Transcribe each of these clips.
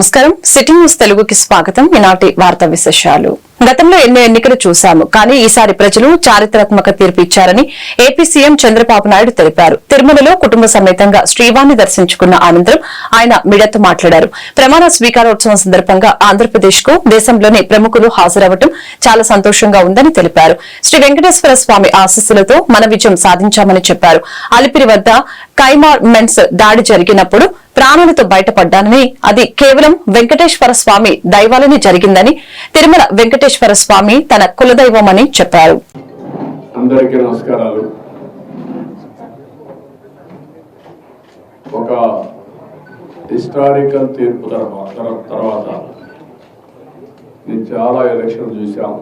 నమస్కారం. City news తెలుగుకి స్వాగతం. ఈనాటి వార్తా విశేషాలు. గతంలో ఎన్నో ఎన్నికలు చూశాము. కానీ ఈసారి ప్రజలు చారిత్రాత్మక తీర్పు ఇచ్చారని ఏపీ సీఎం చంద్రబాబు నాయుడు తెలిపారు. తిరుమలలో కుటుంబ సమేతంగా శ్రీవాణి దర్శించుకున్న అనంతరం ఆయన మీడియాతో మాట్లాడారు. ప్రమాణ స్వీకారోత్సవం సందర్భంగా ఆంధ్రప్రదేశ్కు దేశంలోని ప్రముఖులు హాజరవ్వటం చాలా సంతోషంగా ఉందని తెలిపారు. శ్రీ వెంకటేశ్వర స్వామి ఆశస్సులతో మన విజయం సాధించామని చెప్పారు. అలిపిరి వద్ద కైమార్ మెన్స్ దాడి జరిగినప్పుడు ప్రాణాలతో బయటపడ్డానని అది కేవలం వెంకటేశ్వర స్వామి దైవాలని జరిగిందని తిరుమల వెంకటేశ్వర స్వామి తన కులదైవమని చెప్పారు. అందరికీ నమస్కారాలు. ఒక హిస్టారికల్ తీర్పు తర్వాత నేను చాలా ఎలక్షన్ చూశాం.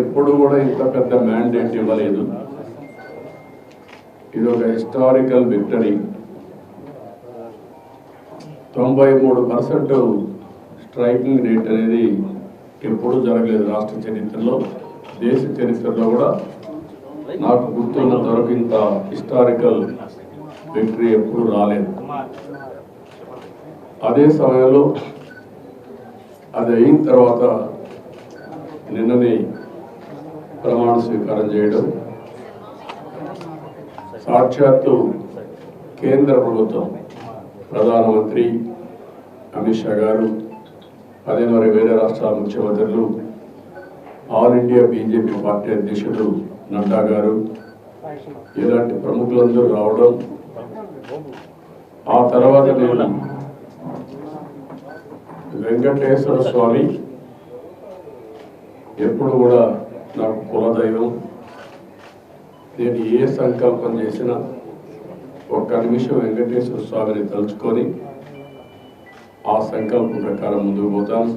ఎప్పుడు కూడా ఇంత పెద్ద మ్యాండేట్ ఇవ్వలేదు. ఇది ఒక హిస్టారికల్ విక్టరీ. తొంభై మూడు పర్సెంట్ స్ట్రైకింగ్ రేట్ అనేది ఎప్పుడూ జరగలేదు రాష్ట్ర చరిత్రలో దేశ చరిత్రలో కూడా. నాకు గుర్తున్నంత వరకు ఇంత హిస్టారికల్ విక్టరీ ఎప్పుడు రాలేదు. అదే సమయంలో అది అయిన తర్వాత నిన్ననే ప్రమాణ స్వీకారం చేయడం సాక్షాత్తు కేంద్ర ప్రభుత్వం ప్రధానమంత్రి అమిత్ షా గారు అదే మరి వేరే రాష్ట్రాల ముఖ్యమంత్రులు ఆల్ ఇండియా బీజేపీ పార్టీ అధ్యక్షుడు నడ్డా గారు ఇలాంటి ప్రముఖులందరూ రావడం ఆ తర్వాత నేను వెంకటేశ్వర స్వామి ఎప్పుడు కూడా నాకు కులదైవం నేను ఏ సంకల్పం చేసినా ఒక్క నిమిషం వెంకటేశ్వర స్వామిని తలుచుకొని ఆ సంకల్పం ప్రకారం ముందుకు పోతాను.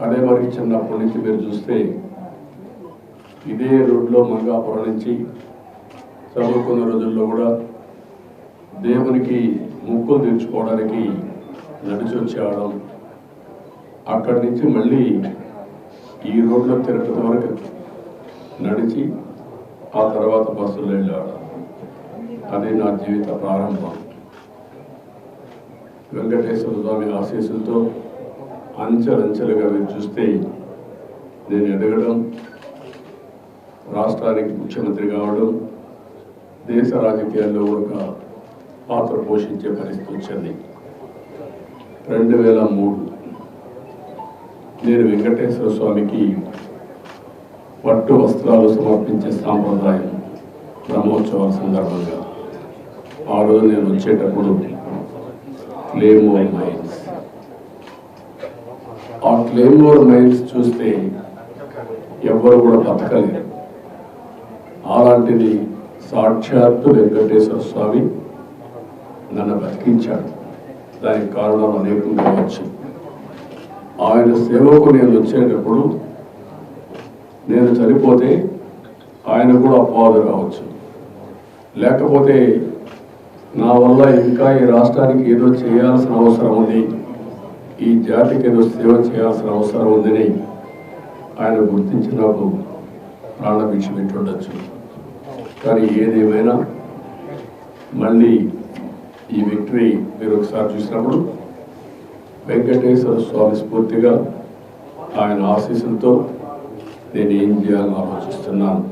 అదే మరి చిన్నప్పటి నుంచి మీరు చూస్తే ఇదే రోడ్లో మంగాపురం నుంచి చదువుకున్న రోజుల్లో కూడా దేవునికి ముక్కులు తీర్చుకోవడానికి నడిచి వచ్చేవాళ్ళం అక్కడి నుంచి మళ్ళీ ఈ రోడ్లో తిరుపతి వరకు నడిచి ఆ తర్వాత బస్సులో వెళ్ళేవాళ్ళం. అదే నా జీవిత ప్రారంభం. వెంకటేశ్వర స్వామి ఆశీస్సులతో అంచెలంచెలుగా మీరు చూస్తే నేను ఎదగడం రాష్ట్రానికి ముఖ్యమంత్రి కావడం దేశ రాజకీయాల్లో ఒక పాత్ర పోషించే పరిస్థితి వచ్చింది. రెండు వేల మూడు నేను వెంకటేశ్వర స్వామికి పట్టు వస్త్రాలు సమర్పించే సాంప్రదాయం బ్రహ్మోత్సవాల సందర్భంగా. ఆ రోజు నేను వచ్చేటప్పుడు క్లేమోర్ మైన్స్ ఆ క్లేమోర్ మైన్స్ చూస్తే ఎవ్వరు కూడా బతకలేరు అలాంటిది సాక్షాత్తు వెంకటేశ్వర స్వామి నన్ను బతికించాడు. దానికి కారణం అనేకం కావచ్చు. ఆయన సేవకు నేను వచ్చేటప్పుడు నేను చనిపోతే ఆయన కూడా అపవాదు కావచ్చు. లేకపోతే నా వల్ల ఇంకా ఈ రాష్ట్రానికి ఏదో చేయాల్సిన అవసరం ఉంది. ఈ జాతికి ఏదో సేవ చేయాల్సిన అవసరం ఉందని ఆయన గుర్తించి నాకు ప్రాణభిక్ష పెట్టుండొచ్చు. కానీ ఏదేమైనా మళ్ళీ ఈ విక్టరీ మీరు ఒకసారి చూసినప్పుడు వెంకటేశ్వర స్వామి స్ఫూర్తిగా ఆయన ఆశీస్సులతో నేను ఏం చేయాలని ఆలోచిస్తున్నాను.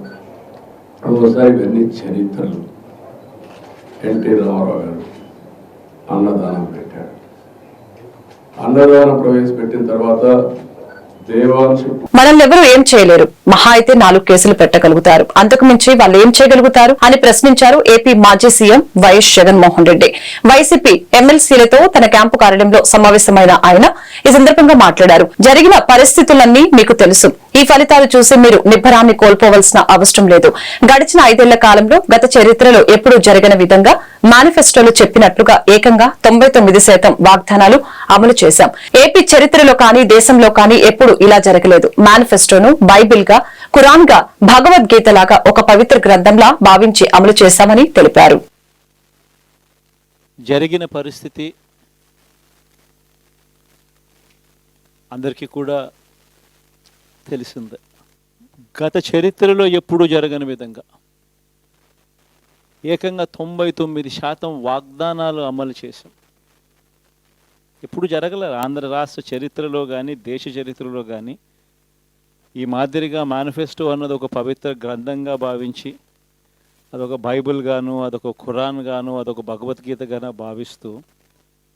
ఒకసారి ఇవన్నీ చరిత్రలు. ఎన్టీ రామారావు గారు అన్నదానం పెట్టాడు అన్నదానం ప్రవేశపెట్టిన తర్వాత ఎవరు ఏం చేయలేరు. మహా అయితే నాలుగు కేసులు పెట్టగలుగుతారు. అంతకు మించి వాళ్ళు ఏం చేయగలుగుతారు అని ప్రశ్నించారు ఏపీ మాజీ CM YS Jaganmohan Reddy. YCP ఎమ్మెల్సీలతో తన క్యాంపు కార్యాలయంలో సమావేశమైన ఆయన ఈ సందర్భంగా మాట్లాడారు. జరిగిన పరిస్థితులన్నీ మీకు తెలుసు. ఈ ఫలితాలు చూసి మీరు నిబ్బరాన్ని కోల్పోవలసిన అవసరం లేదు. గడిచిన ఐదేళ్ళ కాలంలో గత చరిత్రలో ఎప్పుడూ జరగని విధంగా మేనిఫెస్టోలో చెప్పినట్లుగా ఏకంగా తొంభై తొమ్మిది శాతం వాగ్దానాలు అమలు చేశాం. ఏపీ చరిత్రలో కానీ దేశంలో కానీ ఎప్పుడు ఇలా జరగలేదు. మేనిఫెస్టోను బైబిల్గా ఖురాన్గా భగవద్గీత లాగా ఒక పవిత్ర గ్రంథంలా భావించి అమలు చేశామని తెలిపారు. జరిగిన పరిస్థితి అందరికీ కూడా తెలిసిందే. గత చరిత్రలో ఎప్పుడూ జరగని విధంగా ఏకంగా తొంభై తొమ్మిది శాతం వాగ్దానాలు అమలు చేశాం. ఎప్పుడు జరగలేదు ఆంధ్ర రాష్ట్ర చరిత్రలో కానీ దేశ చరిత్రలో కానీ ఈ మాదిరిగా మేనిఫెస్టో అన్నది ఒక పవిత్ర గ్రంథంగా భావించి అదొక బైబిల్ గాను అదొక ఖురాన్ గాను అదొక భగవద్గీత గాను భావిస్తూ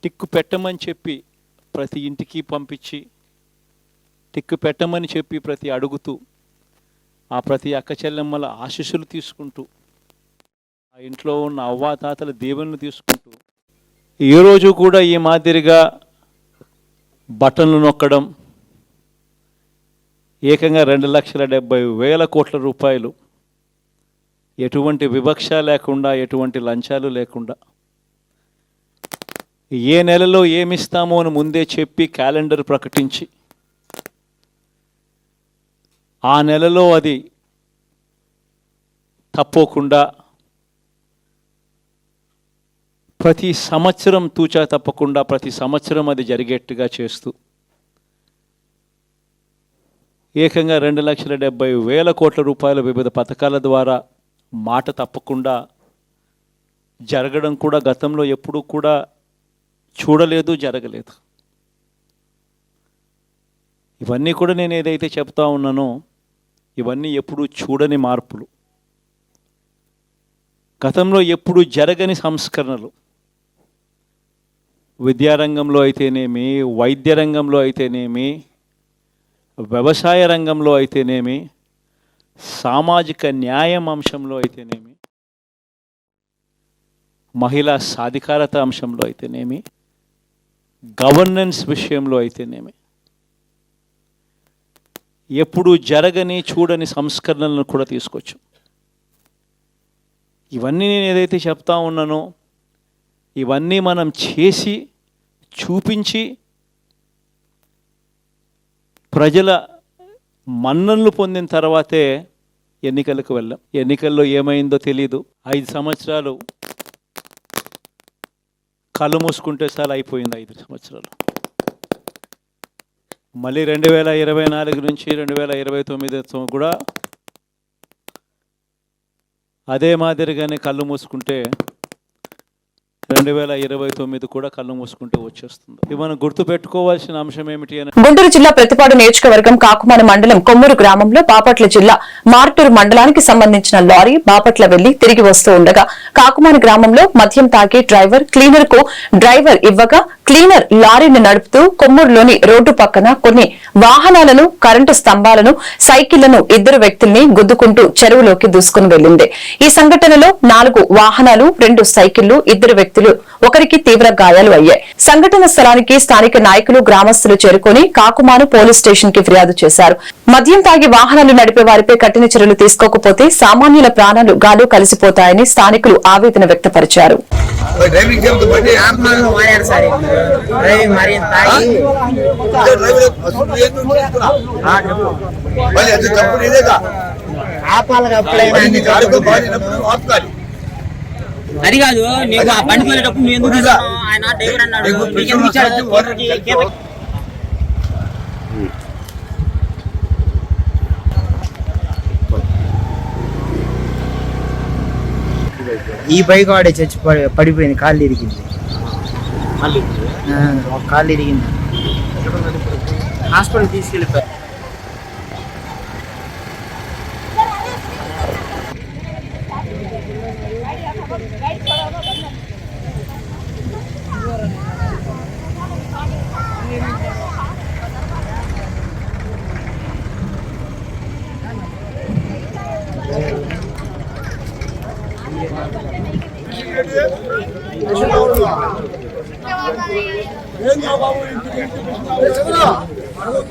టిక్కు పెట్టమని చెప్పి ప్రతి ఇంటికి పంపించి టిక్కు పెట్టమని చెప్పి ప్రతి అడుగుతూ ఆ ప్రతి అక్క చెల్లెమ్మల ఆశీస్సులు తీసుకుంటూ ఆ ఇంట్లో ఉన్న అవ్వాతాతల దేవుళ్ళు తీసుకుంటూ ఈరోజు కూడా ఈ మాదిరిగా బటన్లు నొక్కడం ఏకంగా రెండు లక్షల డెబ్బై వేల కోట్ల రూపాయలు ఎటువంటి వివక్ష లేకుండా ఎటువంటి లంచాలు లేకుండా ఏ నెలలో ఏమిస్తామో అని ముందే చెప్పి క్యాలెండర్ ప్రకటించి ఆ నెలలో అది తప్పకుండా ప్రతి సంవత్సరం తూచా తప్పకుండా ప్రతి సంవత్సరం అది జరిగేట్టుగా చేస్తూ. ఏకంగా రెండు లక్షల డెబ్బై వేల కోట్ల రూపాయల వివిధ పథకాల ద్వారా మాట తప్పకుండా జరగడం కూడా గతంలో ఎప్పుడూ కూడా చూడలేదు జరగలేదు. ఇవన్నీ కూడా నేను ఏదైతే చెప్తా ఉన్నానో ఇవన్నీ ఎప్పుడూ చూడని మార్పులు. గతంలో ఎప్పుడూ జరగని సంస్కరణలు. విద్యారంగంలో అయితేనేమి వైద్య రంగంలో అయితేనేమి వ్యవసాయ రంగంలో అయితేనేమి సామాజిక న్యాయం అంశంలో అయితేనేమి మహిళా సాధికారత అంశంలో అయితేనేమి గవర్నెన్స్ విషయంలో అయితేనేమి. ఎప్పుడు జరగని చూడని సంస్కరణలను కూడా తీసుకోవచ్చు. ఇవన్నీ నేను ఏదైతే చెప్తా ఉన్నానో ఇవన్నీ మనం చేసి చూపించి ప్రజల మన్ననలు పొందిన తర్వాతే ఎన్నికలకు వెళ్ళాం. ఎన్నికల్లో ఏమైందో తెలియదు ఐదు సంవత్సరాలు కళ్ళు మూసుకుంటే చాలా అయిపోయింది ఐదు సంవత్సరాలు. మళ్ళీ రెండు వేల ఇరవై నాలుగు నుంచి రెండు వేల ఇరవై తొమ్మిది కూడా అదే మాదిరిగానే కళ్ళు మూసుకుంటే రెండు వేల ఇరవై తొమ్మిది కూడా కళ్ళు మూసుకుంటే వచ్చేస్తుంది. మనం గుర్తు పెట్టుకోవాల్సిన అంశం ఏమిటి అని గుంటూరు జిల్లా ప్రతిపాడు నియోజకవర్గం కాకుమాన మండలం కొమ్మూరు గ్రామంలో బాపట్ల జిల్లా మార్టూరు మండలానికి సంబంధించిన లారీ బాపట్ల వెళ్ళి తిరిగి వస్తూ ఉండగా కాకుమాన గ్రామంలో మద్యం తాగి డ్రైవర్ క్లీనర్కు డ్రైవర్ ఇవ్వగా క్లీనర్ లారీని నడుపుతూ కొమ్మూరులోని రోడ్డు పక్కన కొన్ని వాహనాలను కరెంటు స్తంభాలను సైకిళ్ళను ఇద్దరు వ్యక్తుల్ని గుద్దుకుంటూ చెరువులోకి దూసుకుని వెళ్ళింది ఈ సంఘటనలో నాలుగు వాహనాలు రెండు సైకిళ్ళు ఇద్దరు వ్యక్తులు ఒకరికి తీవ్ర గాయాలు అయ్యాయి. సంఘటన స్థలానికి స్థానిక నాయకులు గ్రామస్తులు చేరుకుని కాకుమాను పోలీస్ స్టేషన్కి ఫిర్యాదు చేశారు. మద్యం తాగి వాహనాలు నడిపే వారిపై కఠిన చర్యలు తీసుకోకపోతే సామాన్యుల ప్రాణాలు గాలు కలిసిపోతాయని స్థానికులు ఆవేదన వ్యక్తపరిచారు. ఆపాలి అప్పుడైనా మళ్ళీ నీకు ఆడుకో బాధినప్పుడు ఆపుతారు అది కాదు నీకు ఆ బండి నువ్వు ఎందుకు? ఆయన డ్రైవర్ అన్నాడు. ఇచ్చాడు? ఈ బైక్ వాడే చచ్చి పడి- పడిపోయింది కాళ్ళు ఇరిగింది. కాళ్ళు ఇరిగింది. హాస్పిటల్ తీసుకెళ్ళిపోయారు.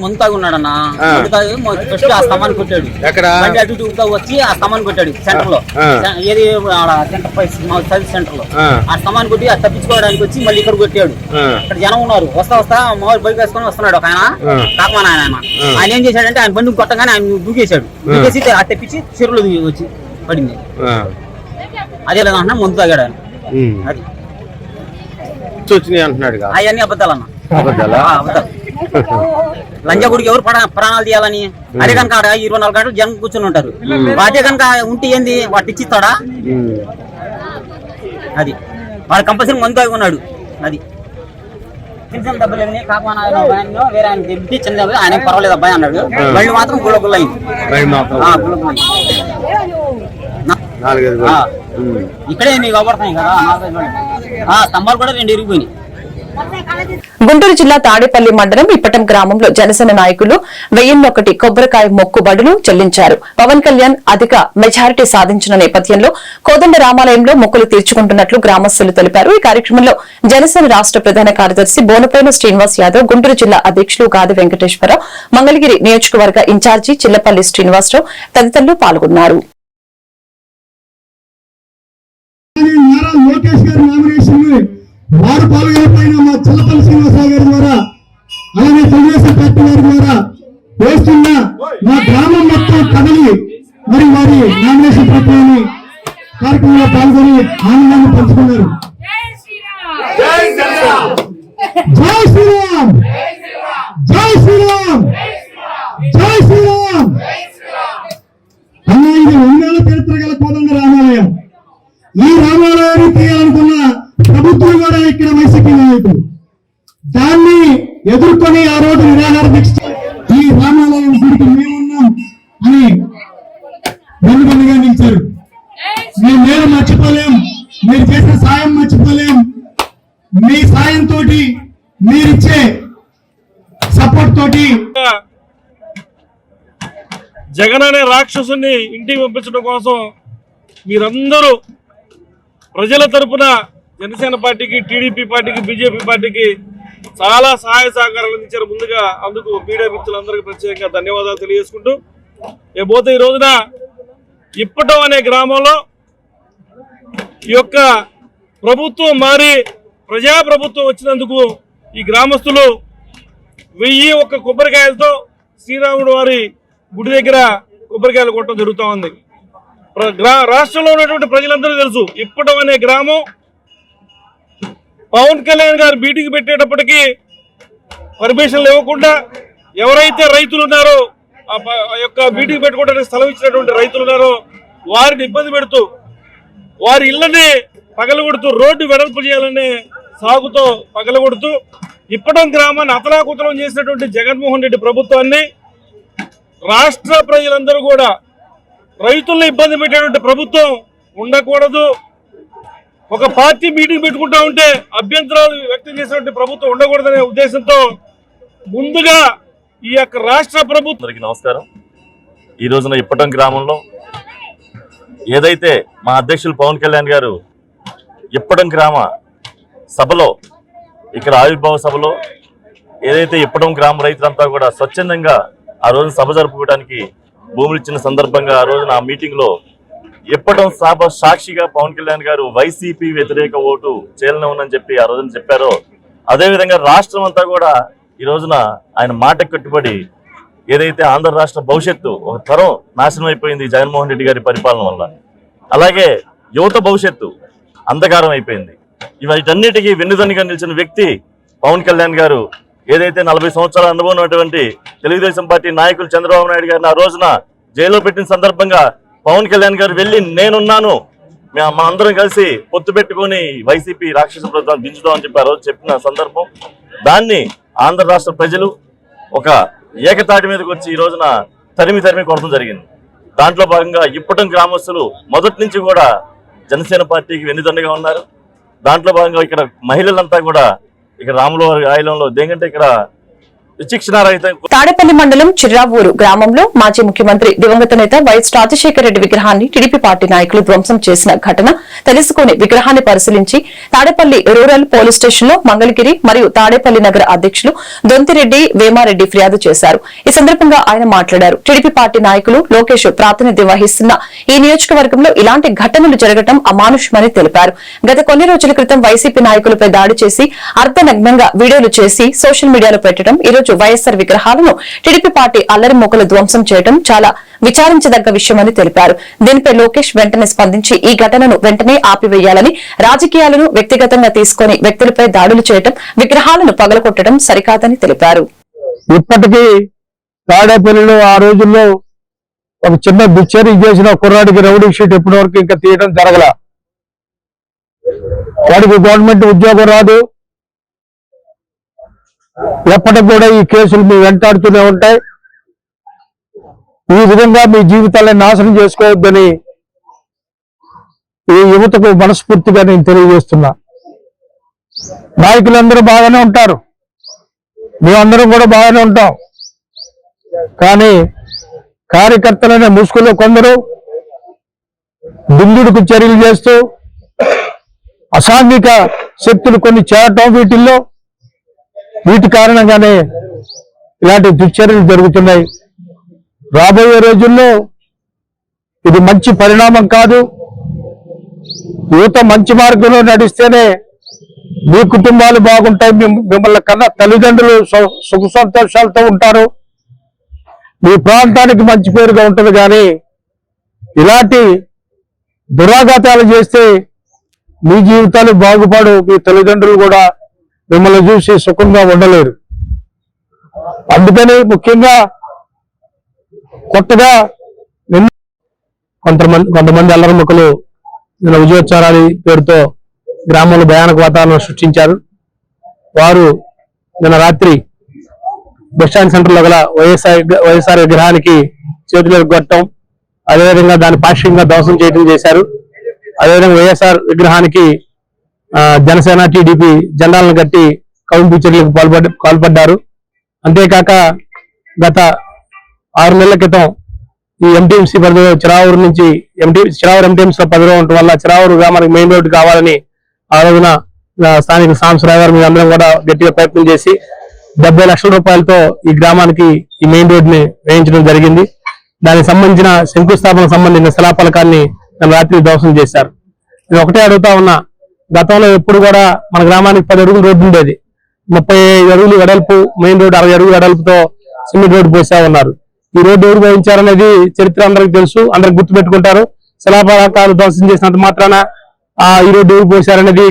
ముందు తాగి ఉన్నాడన్న ఆ. ముందు తాగి ఫస్ట్ ఆ స్తంభాన్ని కొట్టాడు ఎక్కడ? బండి అటు ఇటు వచ్చి ఆ స్తంభాన్ని కొట్టాడు సెంటర్లో. ఏది సెంటర్ సర్వీస్ సెంటర్లో ఆ. స్తంభాన్ని కొట్టి అది తప్పించుకోవడానికి వచ్చి మళ్ళీ ఇక్కడ కొట్టాడు. ఇక్కడ జనం ఉన్నారు వస్తా వస్తా మామూలు బైక్ వేసుకొని వస్తున్నాడు ఒక ఆయన. కాకమాన ఆయన ఆయన. ఏం చేశాడంటే ఆయన బండి కొట్టగానే ఆయన దూకేశాడు దూకేసి ఆ తెప్పించి చెరువులో వచ్చి పడింది. అదే లేదా అంటున్నా ముందు తాగాడు ఆయన. అది వచ్చినాయి అవన్నీ అబద్ధాలన్న అబద్ధాలు లంజగుడికి ఎవరు పడ- ప్రాణాలు తీయాలని? అదే కనుక ఆడ ఇరవై నాలుగు గంటలు జనం కూర్చొని ఉంటారు. అదే కనుక ఉంటే ఏంది? వాటి ఇచ్చిస్తాడా? అది. వాడు కంపల్సరీ మందు తాగి ఉన్నాడు. అది. చిన్న దెబ్బలు ఏమీ కాకపోయినా వేరే ఆయన తెప్పి చిన్న ఆయన పర్వాలేదు అబ్బాయి అన్నాడు. మళ్ళీ మాత్రం గుళ్ళ గుళ్ళ అయింది రైలు మాత్రం. ఆ, గుళ్ళ గుళ్ళ అయింది. నాలుగైదు ఆ, వేలు. ఇక్కడే మీకు అవపడుతున్నాయి కదా స్తంభాలు కూడా రెండు ఇరిగిపోయినాయి. గుంటూరు జిల్లా తాడేపల్లి మండలం ఇప్పటం గ్రామంలో జనసేన నాయకులు వెయ్యిన్నొకటి కొబ్బరికాయ మొక్కుబడులు చెల్లించారు. పవన్ కళ్యాణ్ అధిక మెజారిటీ సాధించిన నేపథ్యంలో కోదండ రామాలయంలో మొక్కులు తీర్చుకుంటున్నట్లు గ్రామస్తులు తెలిపారు. ఈ కార్యక్రమంలో జనసేన రాష్ట ప్రధాన కార్యదర్శి బోనపైన శ్రీనివాస్ యాదవ్ గుంటూరు జిల్లా అధ్యక్షులు గాది వెంకటేశ్వరరావు మంగళగిరి నియోజకవర్గ ఇన్ఛార్జి చిల్లపల్లి శ్రీనివాసరావు తదితరులు పాల్గొన్నారు. వారు పాల్గొనపోయిన మా చిల్లపల్లి శ్రీనివాసరావు గారి ద్వారా అలాగే తెలుగుదేశం పార్టీ వారి ద్వారా వేస్తున్న మా గ్రామం మొత్తం కదలి మరి వారి నామినేషన్ ప్రక్రియని కార్యక్రమంలో పాల్గొని ఆనందాన్ని పంచుకున్నారు. జై శ్రీరామ్! జై శ్రీరామ్! జై శ్రీరామ్! అన్న ఇది వందేళ్ళ చరిత్ర గల కోదండ రామాలయం ఈ రామాలయాన్ని తీయాలనుకున్న ప్రభుత్వం కూడా ఇక్కడ వైసీపీ నాయకులు దాన్ని ఎదుర్కొని ఆ రోజు నిరాహార దీక్ష ఈ రామాలయం గుడికి మేమున్నాం అని వెనుకనుగా నిలిచారు. మేము నేను మర్చిపోలేం. మీరు చేసిన సాయం మర్చిపోలేం. మీ సాయంతో మీరిచ్చే సపోర్ట్ తోటి జగన్ అనే రాక్షసుని ఇంటికి పంపించడం కోసం మీరందరూ ప్రజల తరపున జనసేన పార్టీకి టీడీపీ పార్టీకి బీజేపీ పార్టీకి చాలా సహాయ సహకారాలు అందించారు ముందుగా. అందుకు మీడియా మిత్రులందరికీ ప్రత్యేకంగా ధన్యవాదాలు తెలియజేసుకుంటూ ఇకపోతే ఈ రోజున ఇప్పటం అనే గ్రామంలో ఈ యొక్క ప్రభుత్వం మారి ప్రజాప్రభుత్వం వచ్చినందుకు ఈ గ్రామస్తులు వెయ్యి ఒక్క కొబ్బరికాయలతో శ్రీరాముడు వారి గుడి దగ్గర కొబ్బరికాయలు కొట్టడం జరుగుతూ ఉంది. ప్ర- గ్రా- రాష్ట్రంలో ఉన్నటువంటి ప్రజలందరూ తెలుసు ఇప్పటం అనే గ్రామం పవన్ కళ్యాణ్ గారు మీటింగ్ పెట్టేటప్పటికి పర్మిషన్లు ఇవ్వకుండా ఎవరైతే రైతులు ఉన్నారో ఆ ప- ఆ యొక్క మీటింగ్ పెట్టుకోవడానికి స్థలం ఇచ్చినటువంటి రైతులు ఉన్నారో వారిని ఇబ్బంది పెడుతూ వారి ఇళ్ళని పగలగొడుతూ రోడ్డు వెడల్పు చేయాలనే సాగుతో పగలగొడుతూ ఇప్పటం గ్రామాన్ని అతలాకుతలం చేసినటువంటి జగన్మోహన్ రెడ్డి ప్రభుత్వాన్ని రాష్ట్ర ప్రజలందరూ కూడా రైతుల్ని ఇబ్బంది పెట్టేటువంటి ప్రభుత్వం ఉండకూడదు. ఒక పార్టీ మీటింగ్ పెట్టుకుంటా ఉంటే అభ్యంతరాలు వ్యక్తం చేసినటువంటి ప్రభుత్వం ఉండకూడదనే ఉద్దేశంతో ముందుగా ఈ యొక్క రాష్ట్ర ప్రభుత్వం నమస్కారం. ఈ రోజున ఇప్పటం గ్రామంలో ఏదైతే మా అధ్యక్షులు పవన్ కళ్యాణ్ గారు ఇప్పటం గ్రామ సభలో ఇక్కడ ఆవిర్భావ సభలో ఏదైతే ఇప్పటం గ్రామ రైతులంతా కూడా స్వచ్ఛందంగా ఆ రోజున సభ జరుపుకోవడానికి భూములు ఇచ్చిన సందర్భంగా ఆ రోజున ఆ మీటింగ్లో ఎప్పటం సాబ సాక్షిగా పవన్ కళ్యాణ్ గారు వైసీపీ వ్యతిరేక ఓటు చేలనవునని చెప్పి ఆ రోజున చెప్పారో అదేవిధంగా రాష్ట్రం అంతా కూడా ఈ రోజున ఆయన మాట కట్టుబడి ఏదైతే ఆంధ్ర రాష్ట్ర భవిష్యత్తు ఒక తరం నాశనం అయిపోయింది జగన్మోహన్ రెడ్డి గారి పరిపాలన వల్ల. అలాగే యువత భవిష్యత్తు అంధకారం అయిపోయింది. వీటన్నిటికీ వెన్నుదన్నుగా నిలిచిన వ్యక్తి పవన్ కళ్యాణ్ గారు ఏదైతే నలభై సంవత్సరాల అనుభవం ఉన్నటువంటి తెలుగుదేశం పార్టీ నాయకులు చంద్రబాబు నాయుడు గారిని ఆ రోజున జైల్లో పెట్టిన సందర్భంగా పవన్ కళ్యాణ్ గారు వెళ్ళి నేనున్నాను. మే- మా అందరం కలిసి పొత్తు పెట్టుకొని వైసీపీ రాక్షస ప్రభుత్వాన్ని దించుదామని చెప్పి ఆ రోజు చెప్పిన సందర్భం. దాన్ని ఆంధ్ర రాష్ట్ర ప్రజలు ఒక ఏకతాటి మీదకి వచ్చి ఈ రోజున తరిమి తరిమి కొడతం జరిగింది. దాంట్లో భాగంగా ఇప్పటం గ్రామస్తులు మొదటి నుంచి కూడా జనసేన పార్టీకి వెన్నుదండగా ఉన్నారు. దాంట్లో భాగంగా ఇక్కడ మహిళలంతా కూడా ఇక్కడ రాములవారి ఆయిలంలో దేనికంటే ఇక్కడ తాడేపల్లి మండలం చిర్రావూరు గ్రామంలో మాజీ ముఖ్యమంత్రి దివంగత నేత వైఎస్ రాజశేఖర రెడ్డి విగ్రహాన్ని టీడీపీ పార్టీ నాయకులు ధ్వంసం చేసిన ఘటన తెలుసుకుని విగ్రహాన్ని పరిశీలించి తాడేపల్లి రూరల్ పోలీస్ స్టేషన్లో మంగళగిరి మరియు తాడేపల్లి నగర అధ్యక్షులు దొంతిరెడ్డి వేమారెడ్డి ఫిర్యాదు చేశారు. ఈ సందర్భంగా ఆయన మాట్లాడారు. టీడీపీ పార్టీ నాయకులు లోకేష్ ప్రాతినిధ్యం వహిస్తున్న ఈ నియోజకవర్గంలో ఇలాంటి ఘటనలు జరగడం అమానుషమని తెలిపారు. గత కొన్ని రోజుల క్రితం వైసీపీ నాయకులపై దాడి చేసి అర్ధనగ్నంగా వీడియోలు చేసి సోషల్ మీడియాలో పెట్టడం ఈ రోజు వైఎస్సార్ విగ్రహాలను టీడీపీ పార్టీ అల్లరి మొక్కలు ధ్వంసం చేయడం చాలా విచారించదగ్గ విషయమని తెలిపారు. దీనిపై లోకేష్ వెంటనే స్పందించి ఈ ఘటనను వెంటనే ఆపివేయాలని రాజకీయాలను వ్యక్తిగతంగా తీసుకుని వ్యక్తులపై దాడులు చేయడం విగ్రహాలను పగలగొట్టడం సరికాదని తెలిపారు. ఇప్పటికీ తాడేపల్లిలో ఆ రోజుల్లో ఒక చిన్న బిచ్చరీ చేసిన కుర్రాడికి రౌడీ షీట్ ఇప్పటి వరకు ఇంకా తీయడం జరగల. వాడికి గవర్నమెంట్ ఉద్యోగం రాదు. ఎప్పటికి కూడా ఈ కేసులు మీ వెంటాడుతూనే ఉంటాయి. ఈ విధంగా మీ జీవితాలను నాశనం చేసుకోవద్దని ఈ యువతకు మనస్ఫూర్తిగా నేను తెలియజేస్తున్నా. నాయకులందరూ బాగానే ఉంటారు. మేమందరం కూడా బాగానే ఉంటాం. కానీ కార్యకర్తలనే ముసుగులో కొందరు దుందుడుకు చర్యలు చేస్తూ అసాంఘిక శక్తులు కొన్ని చేరటం వీటిల్లో వీటి కారణంగానే ఇలాంటి దుశ్చర్యలు జరుగుతున్నాయి. రాబోయే రోజుల్లో ఇది మంచి పరిణామం కాదు. యువత మంచి మార్గంలో నడిస్తేనే మీ కుటుంబాలు బాగుంటాయి. మిమ్మల్ని కన్నా తల్లిదండ్రులు సు- సుఖ సంతోషాలతో ఉంటారు. మీ ప్రాంతానికి మంచి పేరుగా ఉంటుంది కానీ ఇలాంటి దురాఘాతాలు చేస్తే మీ జీవితాలు బాగుపడు మీ తల్లిదండ్రులు కూడా మిమ్మల్ని చూసి సుఖంగా ఉండలేరు. అందుకని ముఖ్యంగా కొత్తగా నిన్న కొంతమంది కొంతమంది అల్లరముఖలు నిన్న విజయోత్సవాల పేరుతో గ్రామంలో భయానక వాతావరణం సృష్టించారు. వారు నిన్న రాత్రి బస్ స్టాండ్ సెంటర్లో గల వైఎస్ఆర్ వైఎస్ఆర్ విగ్రహానికి చేతులు కొట్టడం అదేవిధంగా దాన్ని పాక్షికంగా ధ్వంసం చేయడం చేశారు. అదేవిధంగా వైఎస్ఆర్ విగ్రహానికి జనసేన టీడీపీ జెండాలను కట్టి కౌంపు చర్యలకు పాల్పడ్డ పాల్పడ్డారు. అంతేకాక గత ఆరు నెలల క్రితం ఈ ఎంటీఎంసీ పరిధిలో చిరావూరు నుంచి ఎంటీ చిరావూరు ఎంటీఎంసీ పరిధిలో ఉండటం వల్ల చిరావూరు గ్రామానికి మెయిన్ రోడ్డు కావాలని ఆ రోజున స్థానిక సాంసరావు గారు అందరం కూడా గట్టిగా ప్రయత్నం చేసి డెబ్బై లక్షల రూపాయలతో ఈ గ్రామానికి ఈ మెయిన్ రోడ్డుని వేయించడం జరిగింది. దానికి సంబంధించిన శంకుస్థాపన సంబంధించిన శిలాఫలకాన్ని రాత్రి ధ్వంసం చేశారు. నేను ఒకటే అడుగుతా ఉన్నా గతంలో ఎప్పుడు కూడా మన గ్రామానికి పది అడుగులు రోడ్డు ఉండేది. ముప్పై అడుగులు వెడల్పు మెయిన్ రోడ్డు అరవై అడుగులు వెడల్పుతో సిమెంట్ రోడ్డు పోసా ఉన్నారు. ఈ రోడ్డు ఎవరు వేయించారనేది చరిత్ర అందరికి తెలుసు అందరికి గుర్తు పెట్టుకుంటారు శిలాఫలకాలు ధ్వంసం చేసినంత మాత్రాన ఆ ఈ రోడ్డు ఎవరు పోసారనేది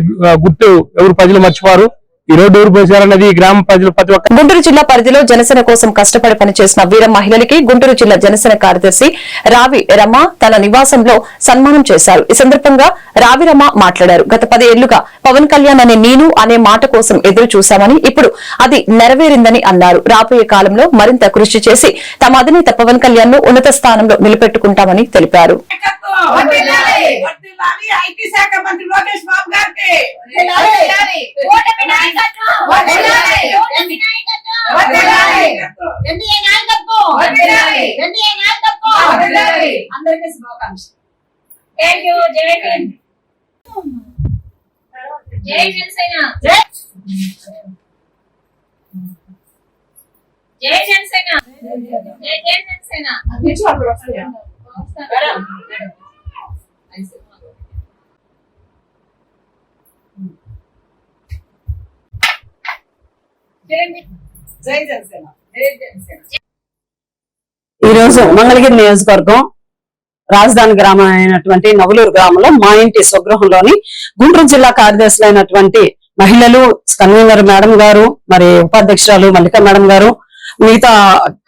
గుర్తు ఎవరు ప్రజలు మర్చిపోరు. ఈ రోడ్డు ఎవరు పోసారనేది ఈ గ్రామ ప్రజలు ప్రతి ఒక్క గుంటూరు జిల్లా పరిధిలో జనసేన కోసం కష్టపడి పనిచేసిన వీర మహిళలకి గుంటూరు జిల్లా జనసేన కార్యదర్శి రావి రమ తన నివాసంలో సన్మానం చేశారు. ఈ సందర్భంగా రావి రమ మాట్లాడారు. గత పదేళ్ళుగా పవన్ కళ్యాణ్ అనే నేను అనే మాట కోసం ఎదురు చూశామని ఇప్పుడు అది నెరవేరిందని అన్నారు. రాబోయే కాలంలో మరింత కృషి చేసి తమ అధినేత పవన్ కళ్యాణ్ను ఉన్నత స్థానంలో నిలబెట్టుకుంటామని తెలిపారు. ఐటీ శాఖ మంత్రి లోకేష్ బాబు గారికి. అందరికీ శుభాకాంక్ష థ్యాంక్ యూ జై హింద్ జై జనసేన. జై జనసేన. జై జై జనసేన మేడం మేడం ఈరోజు ఈ రోజు మంగళగిరి నియోజకవర్గం రాజధాని గ్రామం అయినటువంటి నవలూరు గ్రామంలో మా ఇంటి స్వగృహంలోని గుంటూరు జిల్లా కార్యదర్శులైనటువంటి మహిళలు కన్వీనర్ మేడం గారు మరి ఉపాధ్యక్షురాలు మల్లిక మేడం గారు మిగతా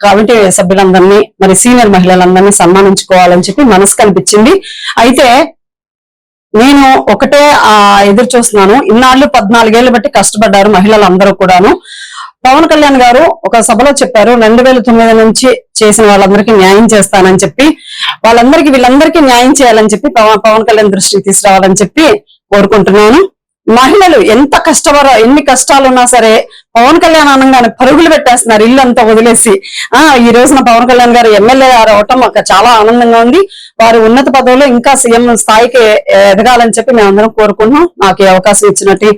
కమిటీ సభ్యులందరినీ మరి సీనియర్ మహిళలందరినీ సన్మానించుకోవాలని చెప్పి మనసు కనిపించింది అయితే నేను ఒకటే ఆ ఎదురు చూస్తున్నాను. ఇన్నాళ్ళు పద్నాలుగేళ్ళు బట్టి కష్టపడ్డారు మహిళలందరూ కూడాను. పవన్ కళ్యాణ్ గారు ఒక సభలో చెప్పారు రెండు వేల తొమ్మిది నుంచి చేసిన వాళ్ళందరికీ న్యాయం చేస్తానని చెప్పి వాళ్ళందరికీ వీళ్ళందరికీ న్యాయం చేయాలని చెప్పి పవన్ పవన్ కళ్యాణ్ దృష్టికి తీసుకురావాలని చెప్పి కోరుకుంటున్నాను. మహిళలు ఎంత కష్టపడో ఎన్ని కష్టాలు ఉన్నా సరే పవన్ కళ్యాణ్ అనగానే పరుగులు పెట్టేస్తున్నారు ఇల్లు అంతా వదిలేసి. ఆ ఈ రోజున పవన్ కళ్యాణ్ గారు ఎమ్మెల్యే గారు అవటం మాకు చాలా ఆనందంగా ఉంది. వారు ఉన్నత పదవిలో ఇంకా సీఎం స్థాయికి ఎదగాలని చెప్పి మేమందరం కోరుకుంటున్నాం. నాకు ఈ అవకాశం ఇచ్చినట్టు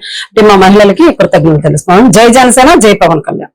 మా మహిళలకి కృతజ్ఞతలు తెలుసుకున్నాం జై జనసేన జై పవన్ కళ్యాణ్.